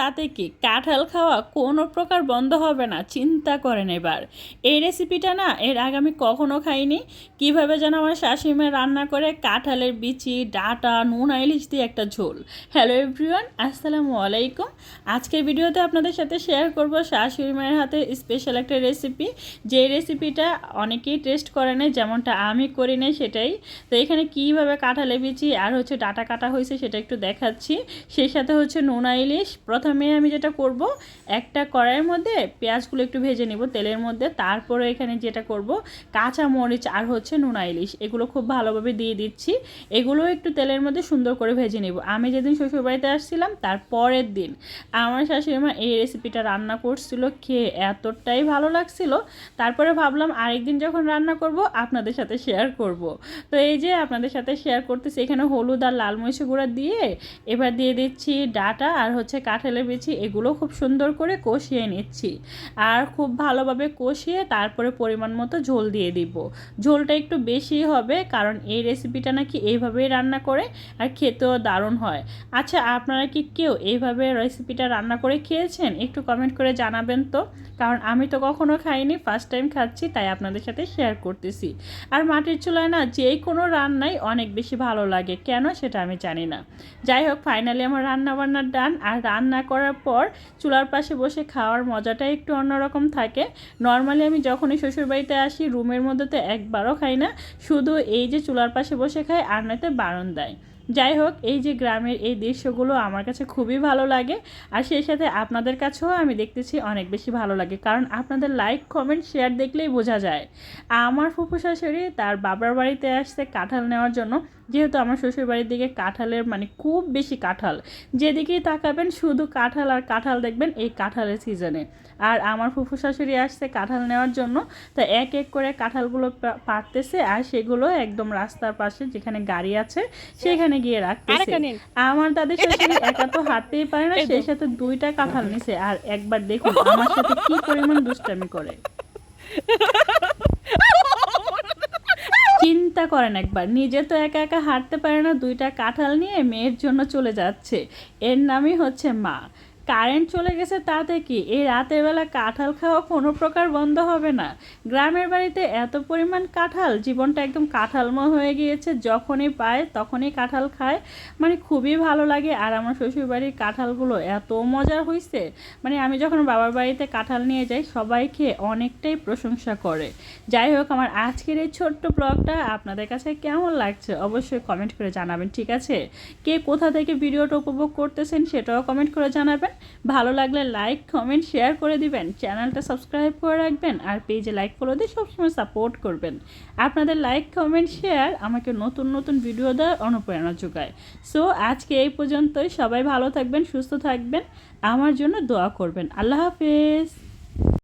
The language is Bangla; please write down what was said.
তাতে কি? কাঁঠাল খাওয়া কোনো প্রকার বন্ধ হবে না, চিন্তা করেন এবার। এই রেসিপিটা না, এর আগে আমি কখনো খাইনি। কীভাবে যেন আমার শাশুড়িমা রান্না করে কাঁঠালের বিচি, ডাটা, নুন আইলিশ দিয়ে একটা ঝোল। হ্যালো এভরিওয়ান আসসালামু আলাইকুম। আজকের ভিডিওতে আপনাদের সাথে শেয়ার করব শাশুড়ি মায়ের হাতে স্পেশাল একটা রেসিপি যে রেসিপিটা অনেকেই টেস্ট করে নেয় যেমনটা আমি করি নাই সেটাই। তো এখানে কীভাবে কাঁঠালে বিচি আর হচ্ছে ডাটা কাটা হয়েছে সেটা একটু দেখাচ্ছি। সেই সাথে হচ্ছে নোনা ইলিশ। প্রথমে আমি যেটা করব, একটা কড়াইয়ের মধ্যে পেঁয়াজগুলো একটু ভেজে নেব তেলের মধ্যে। তারপরে এখানে যেটা করব, কাঁচা মরিচ আর হচ্ছে নোনা ইলিশ। এগুলো খুব ভালোভাবে দিয়ে দিচ্ছি। এগুলো একটু তেলের মধ্যে সুন্দর করে ভেজে নেব। আমি যেদিন শ্বশুরবাড়িতে আসছিলাম, তার পরের দিন আমার শাশুড়িমা এই রেসিপিটা রান্না করছিল, খেয়ে এতটাই ভালো লাগছিল। তারপরে ভাবলাম আরেকদিন যখন রান্না করব, আপনাদের সাথে শেয়ার করব। তো এই যে আপনাদের সাথে শেয়ার করতেছি, এখানে হলুদ আর লাল মরিচ গুঁড়া দিয়ে এবার দিয়ে দিচ্ছি ডাটা আর হচ্ছে কাঁঠালের বিচি এগুলো খুব সুন্দর করে কষিয়ে নিচ্ছি। আর খুব ভালোভাবে কষিয়ে তারপরে পরিমাণ মতো ঝোল দিয়ে দিব। ঝোলটা একটু বেশি হবে কারণ এই রেসিপিটা নাকি এইভাবেই রান্না করে আর খেতেও দারুণ হয়। আচ্ছা আপনারা কি কেউ এইভাবে রেসিপিটা রান্না করে খেয়েছেন? একটু কমেন্ট করে জানাবেন তো। কারণ আমি তো কখনো খাইনি ফার্স্ট টাইম খাচ্ছি, তাই আপনাদের সাথে শেয়ার করতেছি। আর মাটির চুলায় না যে কোনো রান্নাই অনেক বেশি ভালো লাগে। কেন সেটা আমি জানি না। যাই হোক ফাইনালি আমার রান্না বান্নার ডান আর রান্না করার পর চুলার পাশে বসে খাওয়ার মজাটাই একটু অন্যরকম থাকে। নর্মালি আমি যখনই শ্বশুরবাড়িতে আসি, রুমের মধ্যে তো একবারও খাই না। শুধু এই যে চুলার পাশে বসে খাই আর নয়তো বারণ দেয় যাই হোক, এই যে গ্রামের এই দৃশ্যগুলো আমার কাছে খুবই ভালো লাগে। আর সেই সাথে আপনাদের কাছেও আমি দেখতেছি অনেক বেশি ভালো লাগে। কারণ আপনাদের লাইক কমেন্ট শেয়ার দেখলেই বোঝা যায়। আমার ফুফু শাশুড়ি তার বাবার বাড়িতে আসছে কাঁঠাল নেওয়ার জন্য। যেহেতু আমার শ্বশুর বাড়ির দিকে কাঁঠালের মানে খুব বেশি কাঁঠাল যেদিকেই তাকাবেন শুধু কাঁঠাল আর কাঁঠাল দেখবেন এই কাঁঠালের সিজনে আর আমার ফুফু শাশুড়ি আসছে কাঁঠাল নেওয়ার জন্য তা এক এক করে কাঁঠালগুলো পা- পাড়তেছে আর সেগুলো একদম রাস্তার পাশে যেখানে গাড়ি আছে সেখানে গিয়ে রাখতেছে। আমার তাদের শাশুড়ি একা তো হাঁটতেই পারে না সেই সাথে দুইটা কাঁঠাল নিছে। আর একবার দেখুন আমার সাথে কি পরিমাণ দুষ্টামি করে। করেন একবার। নিজে তো একা একা হাঁটতে পারে না, দুইটা কাঁঠাল নিয়ে মেয়ের জন্য চলে যাচ্ছে। এর নামই হচ্ছে মা। কারেন্ট চলে গেছে তাতে কি? এই রাতের বেলা কাঁঠাল খাওয়া কোনো প্রকার বন্ধ হবে না। গ্রামের বাড়িতে এত পরিমাণ কাঁঠাল, জীবনটা একদম কাঁঠালময় হয়ে গিয়েছে। যখনই পায়, তখনই কাঁঠাল খায়। মানে খুবই ভালো লাগে। আর আমার শ্বশুরবাড়ির কাঁঠালগুলো এত মজার হয়েছে মানে আমি যখন বাবার বাড়িতে কাঁঠাল নিয়ে যাই, সবাই খেয়ে অনেকটাই প্রশংসা করে। যাই হোক, আমার আজকের এই ছোট্ট ব্লগটা আপনাদের কাছে কেমন লাগছে অবশ্যই কমেন্ট করে জানাবেন, ঠিক আছে? কে কোথা থেকে ভিডিওটা উপভোগ করতেছেন সেটাও কমেন্ট করে জানাবেন। ভালো লাগলে লাইক কমেন্ট শেয়ার করে দিবেন। চ্যানেলটা সাবস্ক্রাইব করে রাখবেন আর পেজে লাইক ফলো দিয়ে সবসময় সাপোর্ট করবেন। আপনাদের লাইক কমেন্ট শেয়ার আমাকে নতুন নতুন ভিডিও দেওয়ার অনুপ্রেরণা যোগায়। সো আজকে এই পর্যন্তই। সবাই ভালো থাকবেন, সুস্থ থাকবেন। আমার জন্য দোয়া করবেন। আল্লাহ হাফেজ।